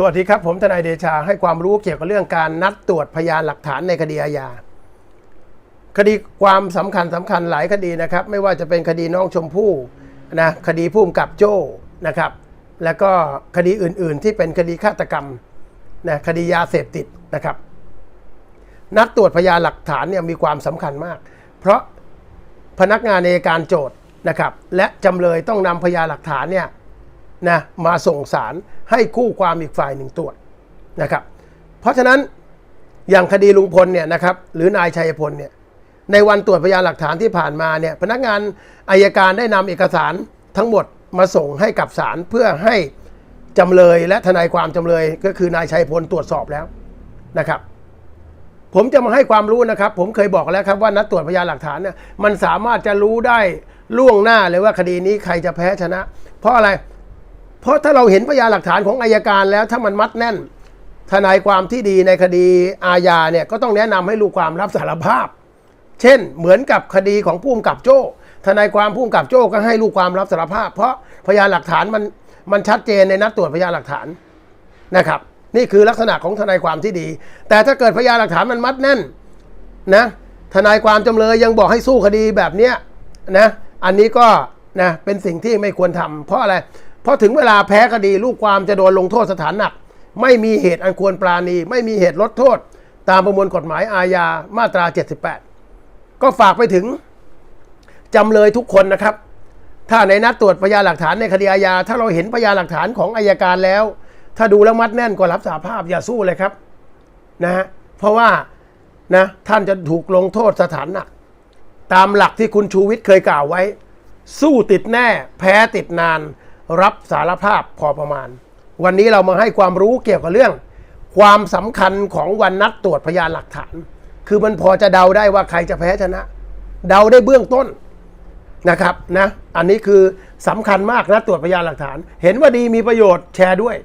สวัสดีครับ ผมทนายเดชาให้ความรู้เกี่ยวกับเรื่องการนัดตรวจพยานหลักฐานในคดีอาญาคดีความสำคัญสำคัญหลายคดีนะครับ ไม่ว่าจะเป็นคดีน้องชมพู่นะคดีพุ่มกับโจ้นะครับ แล้วก็คดีอื่นๆ ที่เป็นคดีฆาตกรรมนะคดียาเสพติดนะครับ นัดตรวจพยานหลักฐานเนี่ยมีความสำคัญมาก เพราะพนักงานในการโจทย์นะครับ และจำเลยต้องนำพยานหลักฐานเนี่ย นะมาส่งสารให้คู่ความอีกฝ่ายหนึ่งตรวจนะครับ เพราะฉะนั้นอย่างคดีลุงพลเนี่ยนะครับหรือนายชัยพลเนี่ยในวันตรวจพยานหลักฐานที่ผ่านมาเนี่ยพนักงานอายการได้นำเอกสารทั้งหมดมาส่งให้กับศาลเพื่อให้จำเลยและทนายความจำเลยก็คือนายชัยพลตรวจสอบแล้วนะครับ ผมจะมาให้ความรู้นะครับ ผมเคยบอกแล้วครับว่านัดตรวจพยานหลักฐานเนี่ยมันสามารถจะรู้ได้ล่วงหน้าเลยว่าคดีนี้ใครจะแพ้ชนะ เพราะอะไร เพราะถ้าเราเห็นพยานหลักฐานของอายการแล้วถ้ามันมัดแน่น ทนายความที่ดีในคดีอาญาเนี่ยก็ต้องแนะนำให้ลูกความรับสารภาพ เช่น เหมือนกับคดีของผู้กำกับโจ้ ทนายความผู้กำกับโจ้ก็ให้ลูกความรับสารภาพ เพราะพยานหลักฐานมันมันชัดเจนในนัดตรวจพยานหลักฐานนะครับนี่คือลักษณะของทนายความที่ดี แต่ถ้าเกิดพยานหลักฐานมันมัดแน่นนะทนายความจำเลยยังบอกให้สู้คดีแบบเนี้ยนะอันนี้ก็นะเป็นสิ่งที่ไม่ควรทำเพราะอะไร เพราะถึงเวลาแพ้คดีลูกความจะโดนลงโทษสถานหนัก ไม่มีเหตุอันควรปราณี ไม่มีเหตุลดโทษ ตามประมวลกฎหมายอาญามาตรา 78 ก็ฝากไปถึงจำเลยทุกคนนะครับ ถ้าในนัดตรวจพยานหลักฐานในคดีอาญาถ้าเราเห็นพยานหลักฐานของอายการแล้ว ถ้าดูแล้วมัดแน่นก็รับสาภาพอย่าสู้เลยครับนะฮะเพราะว่านะท่านจะถูกลงโทษสถานหนักตามหลักที่คุณชูวิทย์เคยกล่าวไว้ สู้ติดแน่ แพ้ติดนาน รับสารภาพพอประมาณ วันนี้เรามาให้ความรู้เกี่ยวกับเรื่อง ความสำคัญของวันนัดตรวจพยานหลักฐาน คือมันพอจะเดาได้ว่าใครจะแพ้ชนะ เดาได้เบื้องต้นนะครับนะอันนี้คือสำคัญมากนะตรวจพยานหลักฐาน เห็นว่าดีมีประโยชน์แชร์ด้วย